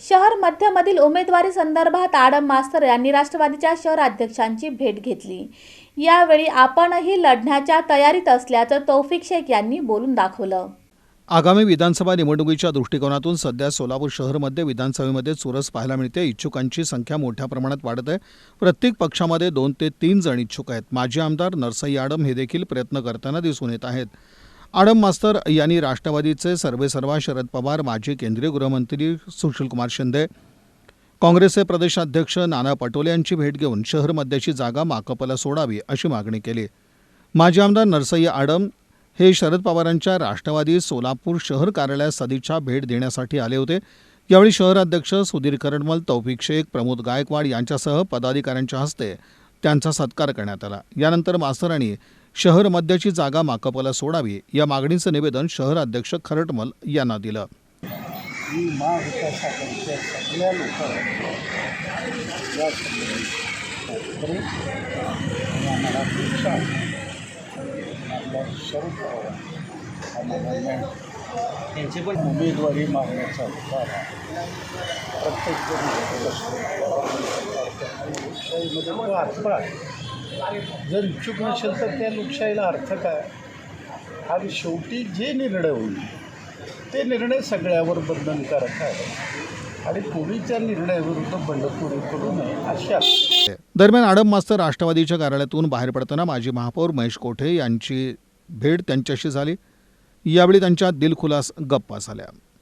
शहर मध्यमधील उमेदवारी संदर्भात आडम मास्तर यांनी राष्ट्रवादीच्या शहराध्यक्षांची भेट घेतली. यावेळी आपणही लढण्याच्या तयारीत असल्याचं तौफिक शेख यांनी बोलून दाखवलं. आगामी विधानसभा निवडणुकीच्या दृष्टिकोनातून सध्या सोलापूर शहरमध्ये विधानसभेमध्ये चुरस पाहायला मिळते. इच्छुकांची संख्या मोठ्या प्रमाणात वाढत आहे. प्रत्येक पक्षामध्ये दोन ते तीन जण इच्छुक आहेत. माजी आमदार नरसई आडम हे देखील प्रयत्न करताना दिसून येत आहेत. आडम मास्तर यांनी राष्ट्रवादीचे सर्वेसर्वा शरद पवार माजी केंद्रीय गृहमंत्री सुशीलकुमार शिंदे काँग्रेसचे प्रदेशाध्यक्ष नाना पटोले यांची भेट घेऊन शहर मध्याची जागा माकपला सोडावी अशी मागणी केली. माजी आमदार नरसय्या आडम हे शरद पवारांच्या राष्ट्रवादी सोलापूर शहर कार्यालयात सदिच्छा भेट देण्यासाठी आले होते. यावेळी शहराध्यक्ष सुधीर करडमल तौफिक शेख प्रमोद गायकवाड यांच्यासह पदाधिकाऱ्यांच्या हस्ते त्यांचा सत्कार करण्यात आला. यानंतर मास्तरांनी शहर मध्याची जागा माकपला सोडावी या मागणीचं निवेदन शहराध्यक्ष खरटमल यांना दिलं. सगळ्या लोकांना या आम्हाला अपेक्षा आम्हाला त्यांची पण उमेदवारी मागण्याचा अधिकार आहे. प्रत्येक जण आहे. जर इच्छुक नसेल तर त्या लोकशाहीला अर्थ काय? आणि शेवटी जे निर्णय होईल ते निर्णय सगळ्यावर बंधनकारक आहे. आणि कोणी त्या निर्णयाविरुद्ध बंडखोरी करू नये अशा दरम्यान आडम मास्तर राष्ट्रवादीच्या कार्यालयातून बाहेर पडताना माजी महापौर महेश कोठे यांची भेट त्यांच्याशी झाली. यावेळी त्यांच्या दिलखुलास गप्पा झाल्या.